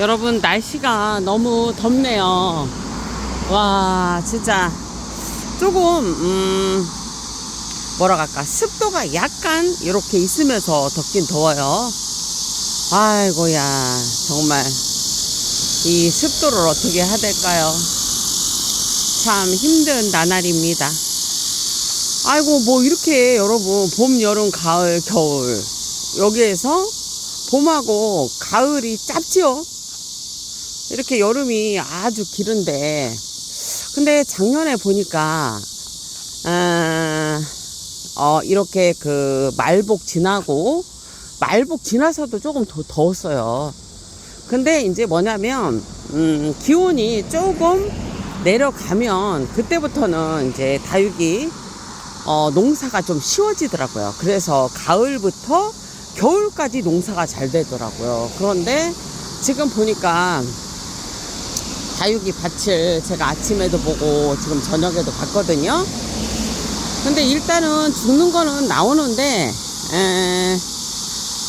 여러분 날씨가 너무 덥네요. 와 진짜 조금 음 뭐라 할까 습도가 약간 이렇게 있으면서 덥긴 더워요. 아이고야 정말 이 습도를 어떻게 해야 될까요? 참 힘든 나날입니다. 아이고 뭐 이렇게 여러분 봄, 여름, 가을, 겨울 여기에서 봄하고 가을이 짧죠? 이렇게 여름이 아주 길은데 근데 작년에 보니까 아, 어, 이렇게 그 말복 지나고 말복 지나서도 조금 더 더웠어요. 근데 이제 뭐냐면 음, 기온이 조금 내려가면 그때부터는 이제 다육이 어, 농사가 좀 쉬워지더라고요. 그래서 가을부터 겨울까지 농사가 잘 되더라고요. 그런데 지금 보니까 다육이 밭을 제가 아침에도 보고 지금 저녁에도 봤거든요. 근데 일단은 죽는 거는 나오는데, 에,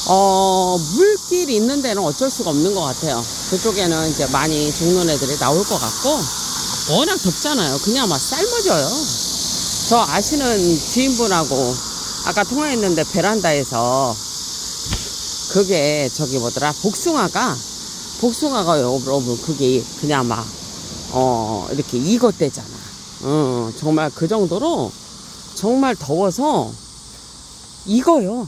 어, 물길이 있는 데는 어쩔 수가 없는 것 같아요. 그쪽에는 이제 많이 죽는 애들이 나올 것 같고, 워낙 덥잖아요. 그냥 막 삶아져요. 저 아시는 지인분하고 아까 통화했는데 베란다에서 그게 저기 뭐더라 복숭아가 복숭아가 여러분 그게 그냥 막 어 이렇게 익었대잖아. 어 정말 그 정도로 정말 더워서 익어요.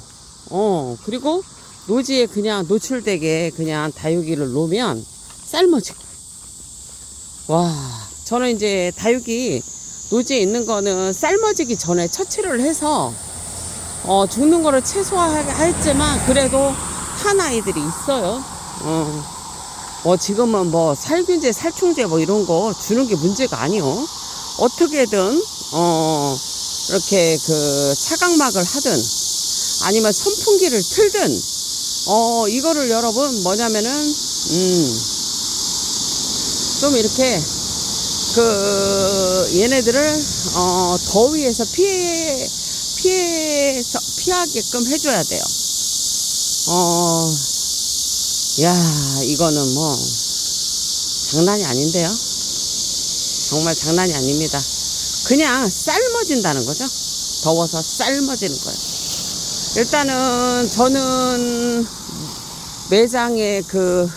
어 그리고 노지에 그냥 노출되게 그냥 다육이를 놓으면 삶아지고 와 저는 이제 다육이 노지에 있는 거는 삶아지기 전에 처치를 해서 어, 죽는 거를 최소화했지만 그래도 한 아이들이 있어요. 어. 뭐 지금은 뭐 살균제, 살충제 뭐 이런 거 주는 게 문제가 아니요. 어떻게든 어 이렇게 그 차각막을 하든 아니면 선풍기를 틀든 어 이거를 여러분 뭐냐면은 음좀 이렇게 그 얘네들을 어 더위에서 피해 피해서 피하게끔 해줘야 돼요. 어, 야 이거는 뭐 장난이 아닌데요. 정말 장난이 아닙니다. 그냥 삶아진다는 거죠. 더워서 삶아지는 거예요. 일단은 저는 매장에 그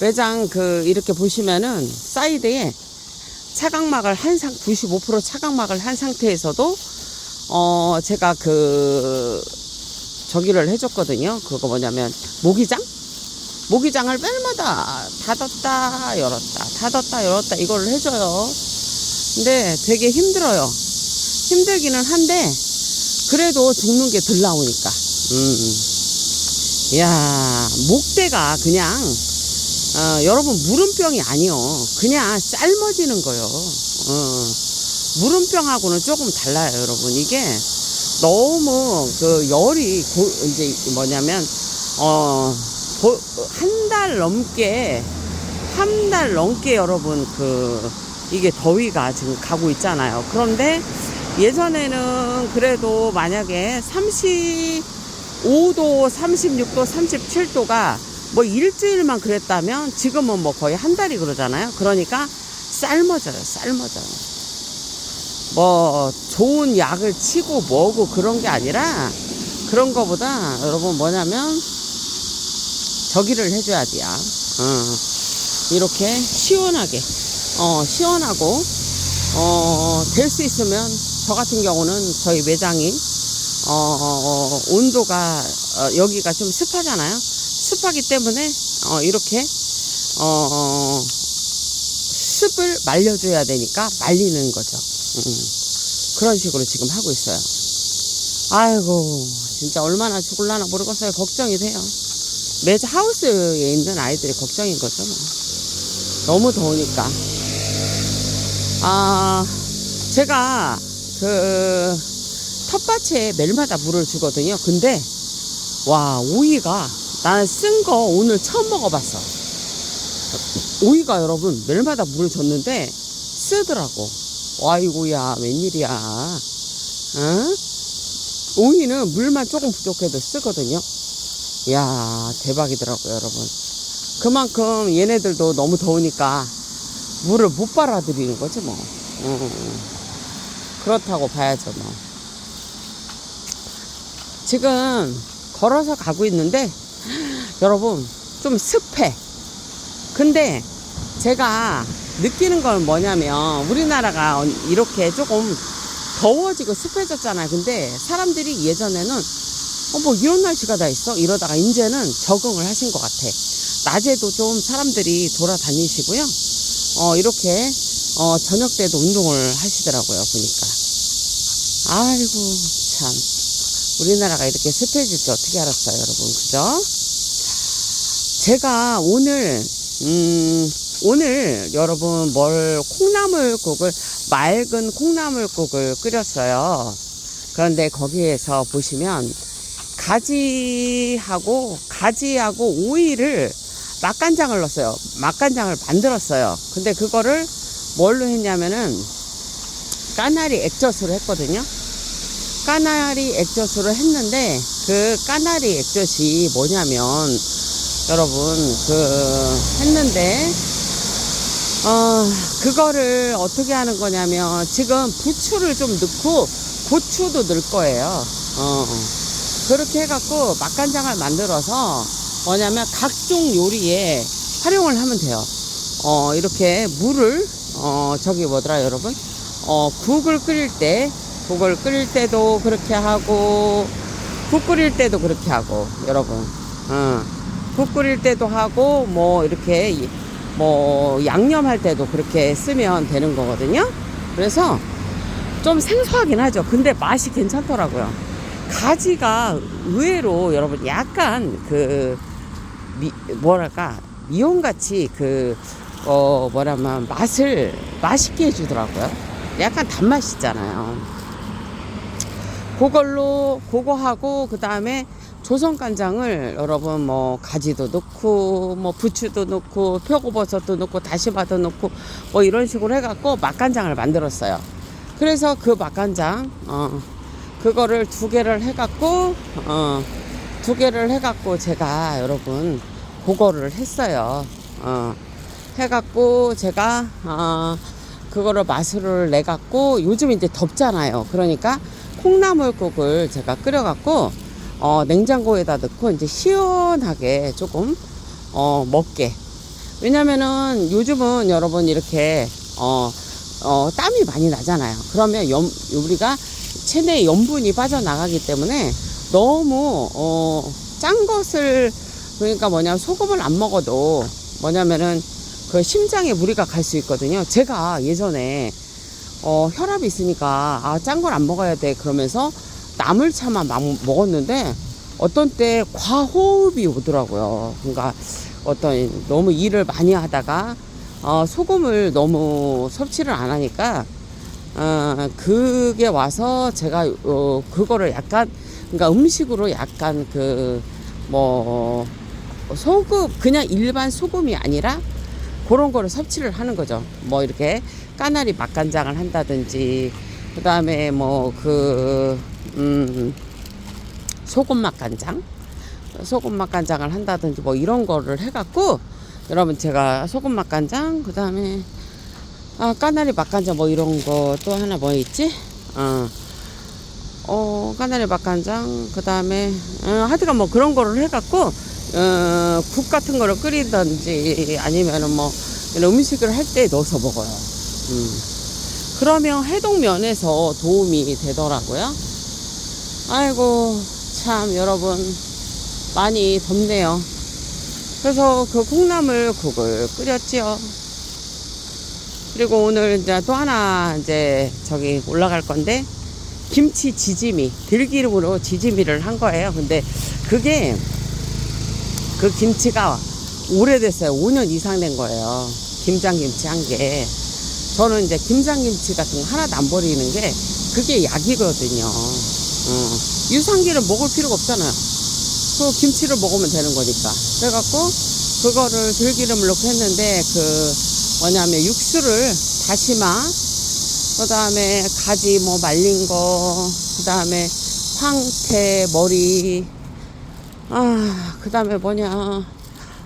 매장 그 이렇게 보시면은 사이드에 차각막을 한 상, 95% 차각막을 한 상태에서도, 어, 제가 그, 저기를 해줬거든요. 그거 뭐냐면, 모기장? 모기장을 매일마다 닫았다, 열었다, 닫았다, 열었다, 이걸 해줘요. 근데 되게 힘들어요. 힘들기는 한데, 그래도 죽는 게 덜 나오니까. 음. 이야, 목대가 그냥, 어, 여러분 물음병이 아니요. 그냥 삶아지는 거요. 어, 물음병하고는 조금 달라요, 여러분. 이게 너무 그 열이 고, 이제 뭐냐면 어, 한 달 넘게 한 달 넘게 여러분 그 이게 더위가 지금 가고 있잖아요. 그런데 예전에는 그래도 만약에 35도, 36도, 37도가 뭐 일주일만 그랬다면 지금은 뭐 거의 한 달이 그러잖아요. 그러니까 삶아져요. 삶아져요. 뭐 좋은 약을 치고 뭐고 그런 게 아니라 그런 거보다 여러분 뭐냐면 저기를 해줘야 돼요. 어. 이렇게 시원하게 어 시원하고 어 될 수 있으면 저 같은 경우는 저희 매장이 어, 어, 온도가 어, 여기가 좀 습하잖아요. 습하기 때문에 어, 이렇게 어, 어, 습을 말려줘야 되니까 말리는 거죠. 음, 그런 식으로 지금 하고 있어요. 아이고 진짜 얼마나 죽을라나 모르겠어요. 걱정이 돼요. 매자 하우스에 있는 아이들이 걱정인 거죠. 뭐. 너무 더우니까. 아 제가 그 텃밭에 매일마다 물을 주거든요. 근데 와 오이가 나는 쓴 거 오늘 처음 먹어봤어. 오이가 여러분 매일마다 물을 줬는데 쓰더라고. 와이고야 웬일이야. 응? 오이는 물만 조금 부족해도 쓰거든요. 이야 대박이더라고요 여러분. 그만큼 얘네들도 너무 더우니까 물을 못 빨아들이는 거지 뭐. 음, 그렇다고 봐야죠 뭐. 지금 걸어서 가고 있는데 여러분 좀 습해. 근데 제가 느끼는 건 뭐냐면 우리나라가 이렇게 조금 더워지고 습해졌잖아요. 근데 사람들이 예전에는 어, 뭐 이런 날씨가 다 있어? 이러다가 이제는 적응을 하신 것 같아. 낮에도 좀 사람들이 돌아다니시고요. 어, 이렇게 어, 저녁 때도 운동을 하시더라고요. 보니까. 아이고 참 우리나라가 이렇게 습해질 줄 어떻게 알았어요, 여러분. 그죠? 제가 오늘 음, 오늘 여러분 뭘 콩나물국을 맑은 콩나물국을 끓였어요. 그런데 거기에서 보시면 가지하고 가지하고 오이를 맛간장을 넣었어요. 맛간장을 만들었어요. 근데 그거를 뭘로 했냐면은 까나리 액젓으로 했거든요. 까나리 액젓으로 했는데 그 까나리 액젓이 뭐냐면 여러분 그 했는데 어 그거를 어떻게 하는 거냐면 지금 부추를 좀 넣고 고추도 넣을 거예요. 어 그렇게 해갖고 맛간장을 만들어서 뭐냐면 각종 요리에 활용을 하면 돼요. 어 이렇게 물을 어 저기 뭐더라 여러분 어 국을 끓일 때 국을 끓일 때도 그렇게 하고 국 끓일 때도 그렇게 하고 여러분 어. 국 끓일 때도 하고 뭐 이렇게 이- 뭐 양념할 때도 그렇게 쓰면 되는 거거든요. 그래서 좀 생소하긴 하죠. 근데 맛이 괜찮더라고요. 가지가 의외로 여러분 약간 그 미, 뭐랄까 미온같이 그 어 뭐라면 맛을 맛있게 해주더라고요. 약간 단맛 있잖아요. 그걸로 그거 하고 그 다음에 조선 간장을 여러분 뭐 가지도 넣고 뭐 부추도 넣고 표고버섯도 넣고 다시마도 넣고 뭐 이런 식으로 해갖고 맛간장을 만들었어요. 그래서 그 맛간장 어 그거를 두 개를 해갖고 어 두 개를 해갖고 제가 여러분 그거를 했어요. 어 해갖고 제가 어 그거를 맛을 내갖고 요즘 이제 덥잖아요. 그러니까 콩나물국을 제가 끓여갖고 어, 냉장고에다 넣고 이제 시원하게 조금 어, 먹게. 왜냐면은 요즘은 여러분 이렇게 어, 어, 땀이 많이 나잖아요. 그러면 염, 우리가 체내에 염분이 빠져나가기 때문에 너무 어, 짠 것을 그러니까 뭐냐 소금을 안 먹어도 뭐냐면은 그 심장에 무리가 갈 수 있거든요. 제가 예전에 어, 혈압이 있으니까 아, 짠 걸 안 먹어야 돼 그러면서 나물차만 막 먹었는데 어떤 때 과호흡이 오더라고요. 그러니까 어떤 너무 일을 많이 하다가 어, 소금을 너무 섭취를 안 하니까 어, 그게 와서 제가 어, 그거를 약간 그러니까 음식으로 약간 그 뭐 소금 그냥 일반 소금이 아니라 그런 거를 섭취를 하는 거죠. 뭐 이렇게 까나리 맛간장을 한다든지 그 다음에 뭐 그 음, 소금 맛간장 소금 맛간장을 한다든지 뭐 이런 거를 해갖고 여러분 제가 소금 맛간장 그 다음에 아 까나리 맛간장 뭐 이런 거 또 하나 뭐 있지 어, 어 까나리 맛간장 그 다음에 어, 하여튼간 뭐 그런 거를 해갖고 어, 국 같은 거를 끓이든지 아니면은 뭐 음식을 할 때 넣어서 먹어요. 음. 그러면 해동면에서 도움이 되더라고요. 아이고, 참, 여러분, 많이 덥네요. 그래서 그 콩나물 국을 끓였지요. 그리고 오늘 이제 또 하나 이제 저기 올라갈 건데, 김치 지짐이, 들기름으로 지짐이를 한 거예요. 근데 그게 그 김치가 오래됐어요. 5년 이상 된 거예요. 김장김치 한 게. 저는 이제 김장김치 같은 거 하나도 안 버리는 게 그게 약이거든요. 어. 유산기를 먹을 필요가 없잖아요. 그 김치를 먹으면 되는 거니까. 그래갖고 그거를 들기름을 넣고 했는데 그 뭐냐면 육수를 다시마 그 다음에 가지 뭐 말린 거, 그 다음에 황태, 머리, 아, 그 다음에 뭐냐,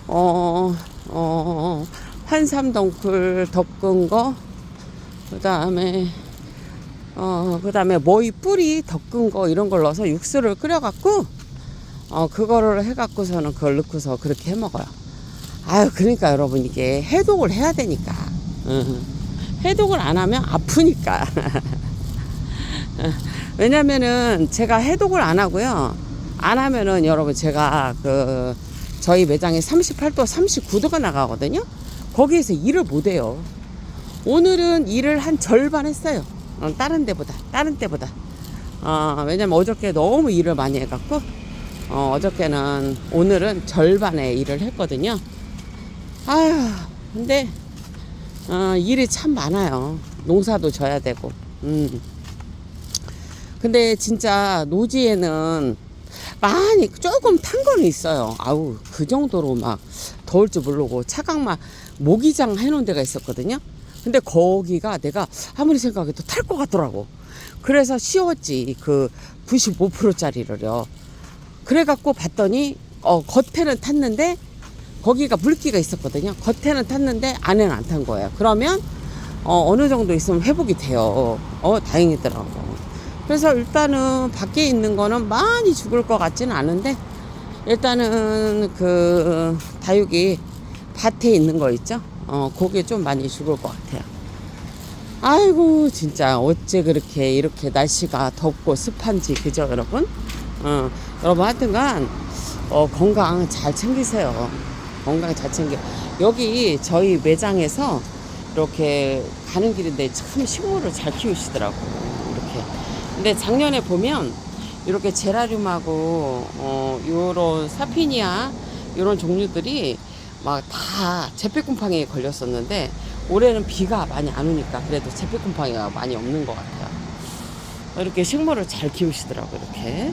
어, 어, 환삼덩굴 덮은 거, 그 다음에, 어, 그 다음에 모이 뿌리 덮은 거 이런 걸 넣어서 육수를 끓여갖고, 어, 그거를 해갖고서는 그걸 넣고서 그렇게 해 먹어요. 아유, 그러니까 여러분 이게 해독을 해야 되니까. 응. 해독을 안 하면 아프니까. 왜냐면은 제가 해독을 안 하고요. 안 하면은 여러분 제가 그 저희 매장에 38도, 39도가 나가거든요. 거기에서 일을 못 해요. 오늘은 일을 한 절반 했어요. 어, 다른 데보다, 다른 때보다. 어, 왜냐면 어저께 너무 일을 많이 해갖고, 어, 어저께는, 오늘은 절반의 일을 했거든요. 아휴, 근데, 어, 일이 참 많아요. 농사도 져야 되고, 음. 근데 진짜 노지에는 많이 조금 탄 거는 있어요. 아우 그 정도로 막 더울 줄 모르고 차강막 모기장 해놓은 데가 있었거든요. 근데 거기가 내가 아무리 생각해도 탈 것 같더라고. 그래서 씌웠지 그 95%짜리를요. 그래갖고 봤더니 어 겉에는 탔는데 거기가 물기가 있었거든요. 겉에는 탔는데 안에는 안 탄 거예요. 그러면 어, 어느 정도 있으면 회복이 돼요. 어 다행이더라고. 그래서 일단은 밖에 있는 거는 많이 죽을 것 같지는 않은데 일단은 그 다육이 밭에 있는 거 있죠? 어, 그게 좀 많이 죽을 것 같아요. 아이고 진짜 어째 그렇게 이렇게 날씨가 덥고 습한지 그죠 여러분? 어, 여러분 하여튼간 어, 건강 잘 챙기세요. 건강 잘 챙겨. 여기 저희 매장에서 이렇게 가는 길인데 참 식물을 잘 키우시더라고. 이렇게. 근데 작년에 보면 이렇게 제라늄하고 어 요런 사피니아 요런 종류들이 막다 재배곰팡이에 걸렸었는데 올해는 비가 많이 안 오니까 그래도 재배곰팡이가 많이 없는 것 같아요. 이렇게 식물을 잘 키우시더라고 이렇게.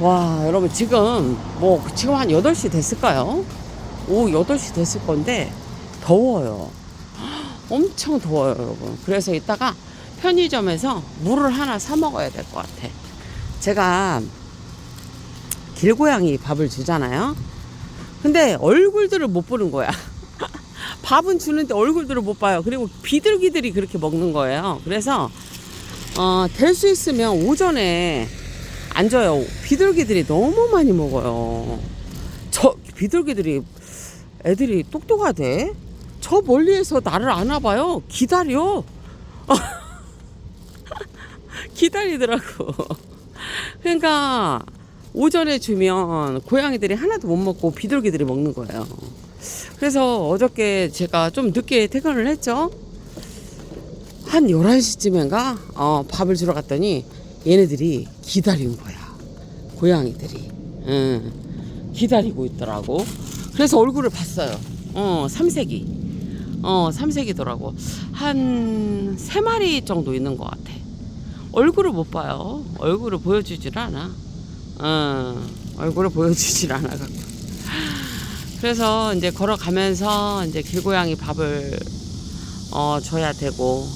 와 여러분 지금 뭐 지금 한 8시 됐을까요? 오후 8시 됐을 건데 더워요. 엄청 더워요 여러분. 그래서 이따가 편의점에서 물을 하나 사 먹어야 될 것 같아. 제가 길고양이 밥을 주잖아요. 근데 얼굴들을 못 보는 거야. 밥은 주는데 얼굴들을 못 봐요. 그리고 비둘기들이 그렇게 먹는 거예요. 그래서 어, 될 수 있으면 오전에 안 줘요. 비둘기들이 너무 많이 먹어요. 저 비둘기들이 애들이 똑똑하대. 저 멀리에서 나를 안아봐요. 기다려. 기다리더라고. 그러니까 오전에 주면 고양이들이 하나도 못 먹고 비둘기들이 먹는 거예요. 그래서 어저께 제가 좀 늦게 퇴근을 했죠. 한 11시쯤인가 어, 밥을 주러 갔더니 얘네들이 기다린 거야. 고양이들이. 응. 기다리고 있더라고. 그래서 얼굴을 봤어요. 어, 삼색이. 어, 삼색이더라고. 한 세 마리 정도 있는 것 같아. 얼굴을 못 봐요. 얼굴을 보여주질 않아. 어, 얼굴을 보여주질 않아. 갖고. 그래서 이제 걸어가면서 이제 길고양이 밥을 어, 줘야 되고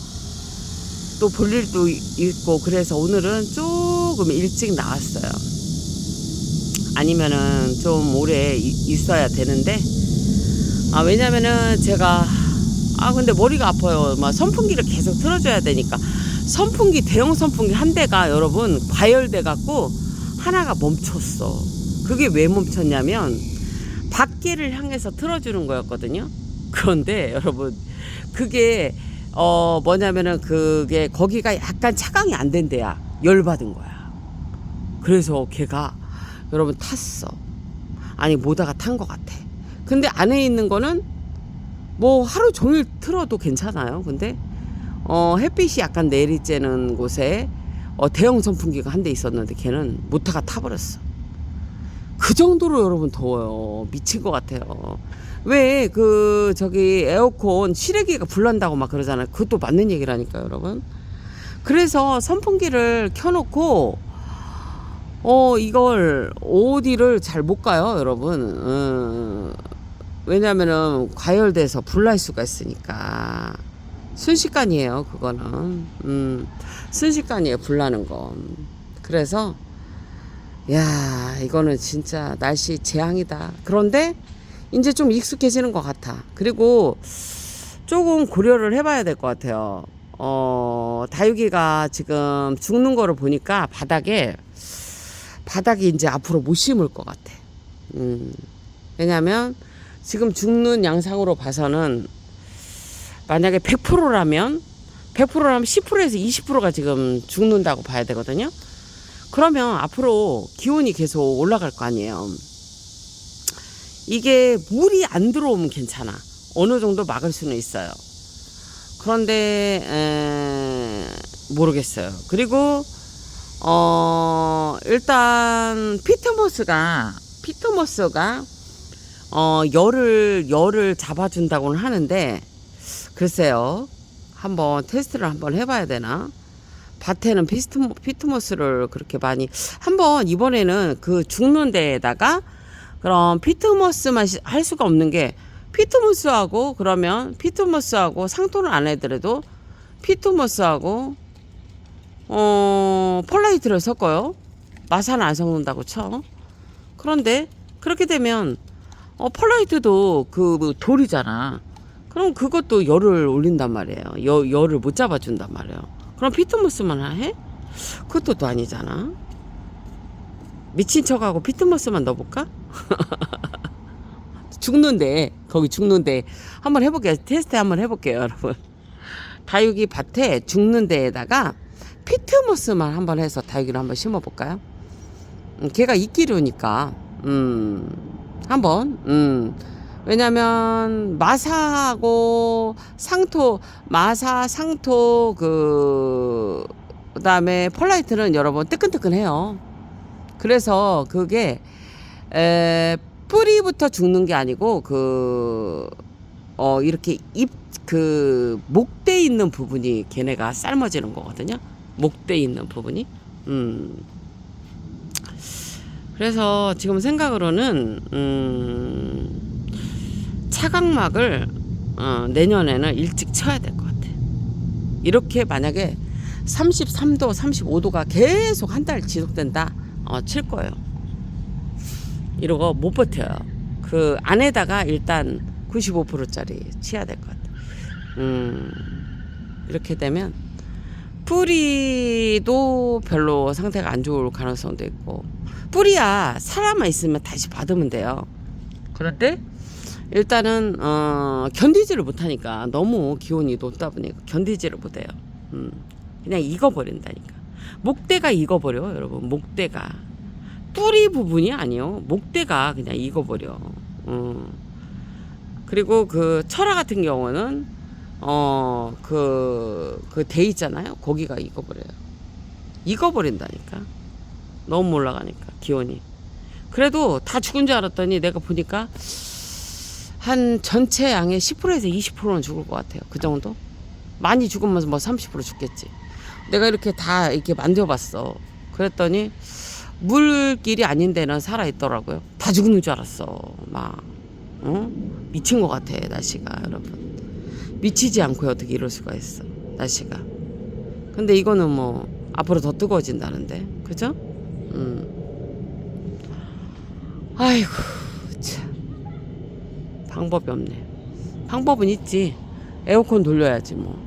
또 볼 일도 있고 그래서 오늘은 조금 일찍 나왔어요. 아니면은 좀 오래 이- 있어야 되는데 아 왜냐면은 제가 아 근데 머리가 아파요. 막 선풍기를 계속 틀어줘야 되니까 선풍기 대형 선풍기 한 대가 여러분 과열돼 갖고 하나가 멈췄어. 그게 왜 멈췄냐면 밖에를 향해서 틀어주는 거였거든요. 그런데 여러분 그게 어 뭐냐면은 그게 거기가 약간 차강이 안 된대야 열 받은 거야. 그래서 걔가 여러분 탔어. 아니 모다가 탄 것 같아. 근데 안에 있는 거는 뭐 하루 종일 틀어도 괜찮아요. 근데 어 햇빛이 약간 내리쬐는 곳에 어 대형 선풍기가 한 대 있었는데 걔는 모터가 타버렸어. 그 정도로 여러분 더워요. 미친 것 같아요. 왜 그 저기 에어컨 실외기가 불난다고 막 그러잖아요. 그것도 맞는 얘기라니까 여러분. 그래서 선풍기를 켜놓고 어 이걸 어디를 잘 못 가요 여러분. 음, 왜냐면은 과열돼서 불날 수가 있으니까 순식간이에요 그거는. 음, 순식간이에요 불나는 건. 그래서 야 이거는 진짜 날씨 재앙이다. 그런데 이제 좀 익숙해지는 것 같아. 그리고 조금 고려를 해봐야 될 것 같아요. 어, 다육이가 지금 죽는 거를 보니까 바닥에, 바닥에 이제 앞으로 못 심을 것 같아. 음, 왜냐면 지금 죽는 양상으로 봐서는 만약에 100%라면 100%라면 10%에서 20%가 지금 죽는다고 봐야 되거든요. 그러면 앞으로 기온이 계속 올라갈 거 아니에요. 이게 물이 안 들어오면 괜찮아. 어느 정도 막을 수는 있어요. 그런데 에, 모르겠어요. 그리고 어 일단 피트모스가 피트모스가 어 열을 열을 잡아준다고는 하는데 글쎄요. 한번 테스트를 한번 해봐야 되나? 밭에는 피스트모, 피트모스를 그렇게 많이 한번 이번에는 그 죽는 데에다가 그럼 피트모스만 시- 할 수가 없는 게 피트모스하고 그러면 피트모스하고 상토를 안 해더라도 피트모스하고 어 폴라이트를 섞어요. 마사는 안 섞는다고 쳐. 그런데 그렇게 되면 어 폴라이트도 그 돌이잖아. 그럼 그것도 열을 올린단 말이에요. 여, 열을 못 잡아준단 말이에요. 그럼 피트모스만 해? 그것도 또 아니잖아. 미친 척하고 피트모스만 넣어볼까? 죽는데 거기 죽는데 한번 해볼게요. 테스트 한번 해볼게요, 여러분. 다육이 밭에 죽는 데에다가 피트모스만 한번 해서 다육이를 한번 심어볼까요? 음, 걔가 이끼류니까 음, 한번 음. 왜냐면 마사하고 상토 마사 상토 그 그다음에 펄라이트는 여러분 뜨끈뜨끈해요. 그래서 그게 에 뿌리부터 죽는 게 아니고 그 어 이렇게 잎그 목대 있는 부분이 걔네가 삶아지는 거거든요. 목대 있는 부분이. 음. 그래서 지금 생각으로는 음 차각막을 어, 내년에는 일찍 쳐야 될 것 같아. 이렇게 만약에 33도, 35도가 계속 한 달 지속된다, 어, 칠 거예요. 이러고 못 버텨요. 그 안에다가 일단 95%짜리 치야 될 것 같아. 음, 이렇게 되면 뿌리도 별로 상태가 안 좋을 가능성도 있고 뿌리야 사람만 있으면 다시 받으면 돼요. 그런데 일단은 어, 견디지를 못하니까 너무 기온이 높다 보니까 견디지를 못해요. 음, 그냥 익어버린다니까. 목대가 익어버려 여러분. 목대가 뿌리 부분이 아니요. 목대가 그냥 익어버려. 음. 그리고 그 철화 같은 경우는 어 그그돼 있잖아요. 거기가 익어버려요. 익어버린다니까. 너무 올라가니까 기온이. 그래도 다 죽은 줄 알았더니 내가 보니까 한 전체 양의 10%에서 20%는 죽을 것 같아요. 그 정도? 많이 죽으면 뭐30% 죽겠지. 내가 이렇게 다 이렇게 만져봤어. 그랬더니 물길이 아닌 데는 살아 있더라고요. 다 죽는 줄 알았어. 막, 어? 미친 것 같아 날씨가 여러분. 미치지 않고 어떻게 이럴 수가 있어 날씨가. 근데 이거는 뭐 앞으로 더 뜨거워진다는데, 그죠? 음. 아이고 참. 방법이 없네. 방법은 있지. 에어컨 돌려야지 뭐.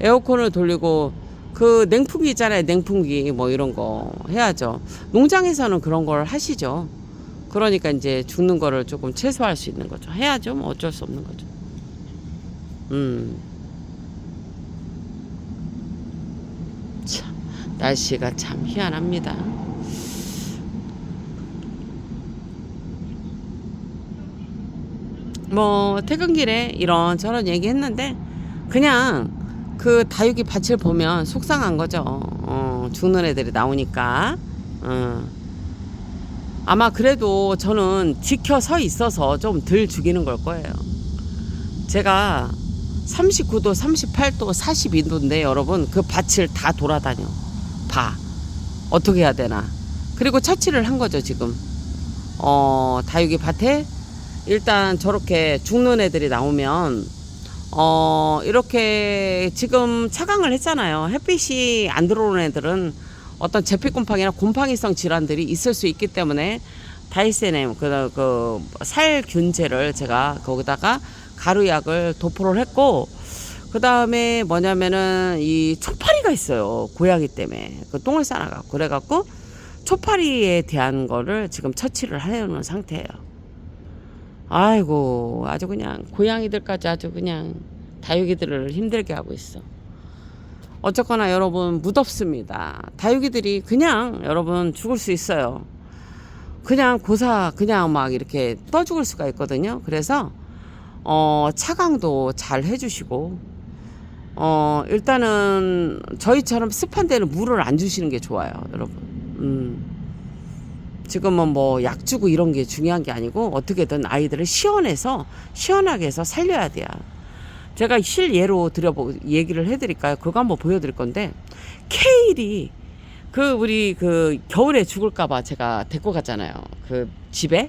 에어컨을 돌리고 그 냉풍기 있잖아요. 냉풍기 뭐 이런 거 해야죠. 농장에서는 그런 걸 하시죠. 그러니까 이제 죽는 거를 조금 최소화할 수 있는 거죠. 해야죠. 뭐 어쩔 수 없는 거죠. 음. 참 날씨가 참 희한합니다. 뭐 퇴근길에 이런 저런 얘기했는데 그냥 그 다육이 밭을 보면 속상한 거죠. 어, 죽는 애들이 나오니까. 어. 아마 그래도 저는 지켜 서 있어서 좀 덜 죽이는 걸 거예요. 제가 39도, 38도, 42도인데 여러분 그 밭을 다 돌아다녀. 봐. 어떻게 해야 되나. 그리고 처치를 한 거죠, 지금. 어, 다육이 밭에 일단 저렇게 죽는 애들이 나오면 어 이렇게 지금 차강을 했잖아요. 햇빛이 안 들어오는 애들은 어떤 제피곰팡이나 곰팡이성 질환들이 있을 수 있기 때문에 다이세넴 그, 그 살균제를 제가 거기다가 가루약을 도포를 했고 그 다음에 뭐냐면은 이 초파리가 있어요 고양이 때문에 그 똥을 싸나갖고 그래갖고 초파리에 대한 거를 지금 처치를 해놓은 상태예요. 아이고 아주 그냥 고양이들까지 아주 그냥 다육이들을 힘들게 하고 있어. 어쨌거나 여러분 무덥습니다. 다육이들이 그냥 여러분 죽을 수 있어요. 그냥 고사 그냥 막 이렇게 떠 죽을 수가 있거든요. 그래서 어 차강도 잘 해주시고 어 일단은 저희처럼 습한 데는 물을 안 주시는 게 좋아요, 여러분. 음. 지금은 뭐 약 주고 이런 게 중요한 게 아니고 어떻게든 아이들을 시원해서 시원하게 해서 살려야 돼요. 제가 실예로 드려보 얘기를 해드릴까요? 그거 한번 보여드릴 건데 케일이 그 우리 그 겨울에 죽을까봐 제가 데리고 갔잖아요. 그 집에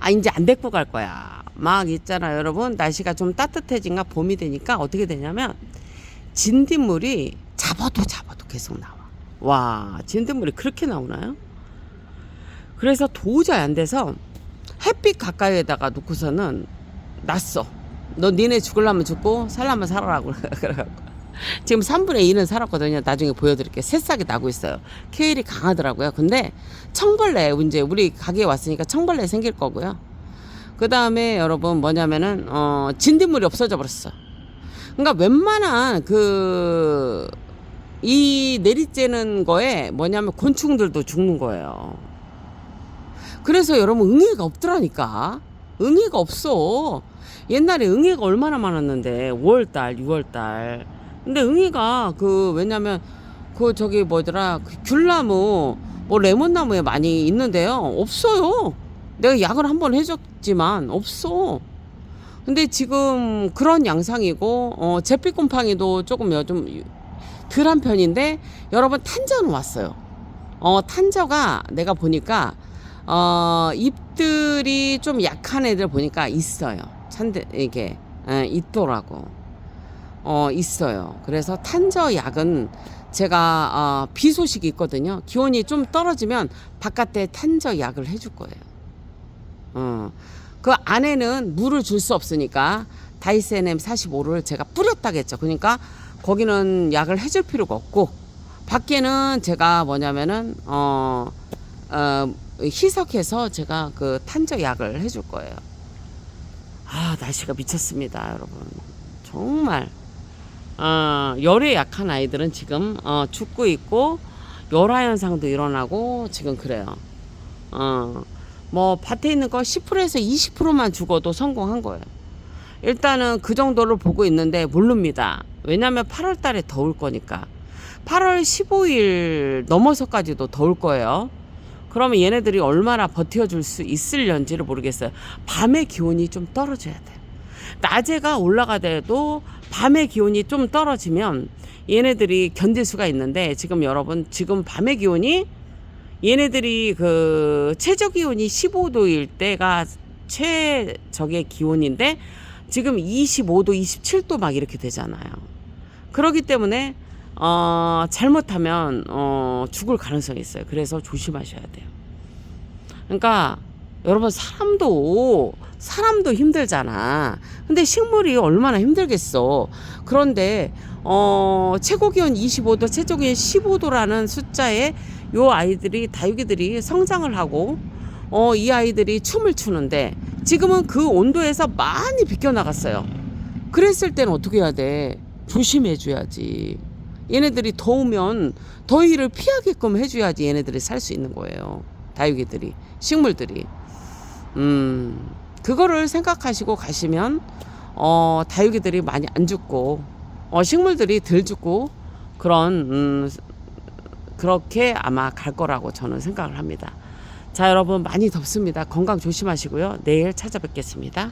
아 이제 안 데리고 갈 거야. 막 있잖아 여러분 날씨가 좀 따뜻해진가 봄이 되니까 어떻게 되냐면 진딧물이 잡아도 잡아도 계속 나와. 와 진딧물이 그렇게 나오나요? 그래서 도저히 안 돼서 햇빛 가까이에다가 놓고서는 놨어. 너 니네 죽을라면 죽고 살라면 살아라고 그래갖고 지금 3분의 2는 살았거든요. 나중에 보여드릴게요. 새싹이 나고 있어요. 케일이 강하더라고요. 근데 청벌레 이제 우리 가게에 왔으니까 청벌레 생길 거고요. 그 다음에 여러분 뭐냐면은 어 진딧물이 없어져 버렸어. 그러니까 웬만한 그 이 내리쬐는 거에 뭐냐면 곤충들도 죽는 거예요. 그래서 여러분 응애가 없더라니까. 응애가 없어. 옛날에 응애가 얼마나 많았는데 5월달, 6월달. 근데 응애가 그 왜냐면 그 저기 뭐더라 그 귤나무 뭐 레몬나무에 많이 있는데요. 없어요. 내가 약을 한 번 해줬지만 없어. 근데 지금 그런 양상이고 어 제빛곰팡이도 조금 요- 좀 덜한 편인데 여러분 탄저는 왔어요. 어 탄저가 내가 보니까 어 잎들이 좀 약한 애들 보니까 있어요. 찬데 이게 에, 있더라고. 어 있어요. 그래서 탄저 약은 제가 어, 비 소식이 있거든요. 기온이 좀 떨어지면 바깥에 탄저 약을 해줄 거예요. 어. 그 안에는 물을 줄 수 없으니까 다이세넴 45를 제가 뿌렸다겠죠. 그러니까 거기는 약을 해줄 필요가 없고 밖에는 제가 뭐냐면은 어, 어 희석해서 제가 그 탄저 약을 해줄 거예요. 아 날씨가 미쳤습니다, 여러분. 정말 어, 열에 약한 아이들은 지금 어, 죽고 있고 열화 현상도 일어나고 지금 그래요. 어, 뭐 밭에 있는 거 10%에서 20%만 죽어도 성공한 거예요. 일단은 그 정도를 보고 있는데 모릅니다. 왜냐하면 8월 달에 더울 거니까. 8월 15일 넘어서까지도 더울 거예요. 그러면 얘네들이 얼마나 버텨줄 수 있을런지를 모르겠어요. 밤의 기온이 좀 떨어져야 돼요. 낮에가 올라가더라도 밤의 기온이 좀 떨어지면 얘네들이 견딜 수가 있는데 지금 여러분 지금 밤의 기온이 얘네들이 그 최저 기온이 15도일 때가 최적의 기온인데 지금 25도, 27도 막 이렇게 되잖아요. 그렇기 때문에 어 잘못하면 어 죽을 가능성이 있어요. 그래서 조심하셔야 돼요. 그러니까 여러분 사람도 사람도 힘들잖아. 근데 식물이 얼마나 힘들겠어. 그런데 어 최고 기온 25도, 최저 기온 15도라는 숫자에 요 아이들이 다육이들이 성장을 하고 어 이 아이들이 춤을 추는데 지금은 그 온도에서 많이 비껴 나갔어요. 그랬을 때는 어떻게 해야 돼? 조심해 줘야지. 얘네들이 더우면 더위를 피하게끔 해줘야지 얘네들이 살 수 있는 거예요. 다육이들이, 식물들이. 음, 그거를 생각하시고 가시면, 어, 다육이들이 많이 안 죽고, 어, 식물들이 덜 죽고, 그런, 음, 그렇게 아마 갈 거라고 저는 생각을 합니다. 자, 여러분 많이 덥습니다. 건강 조심하시고요. 내일 찾아뵙겠습니다.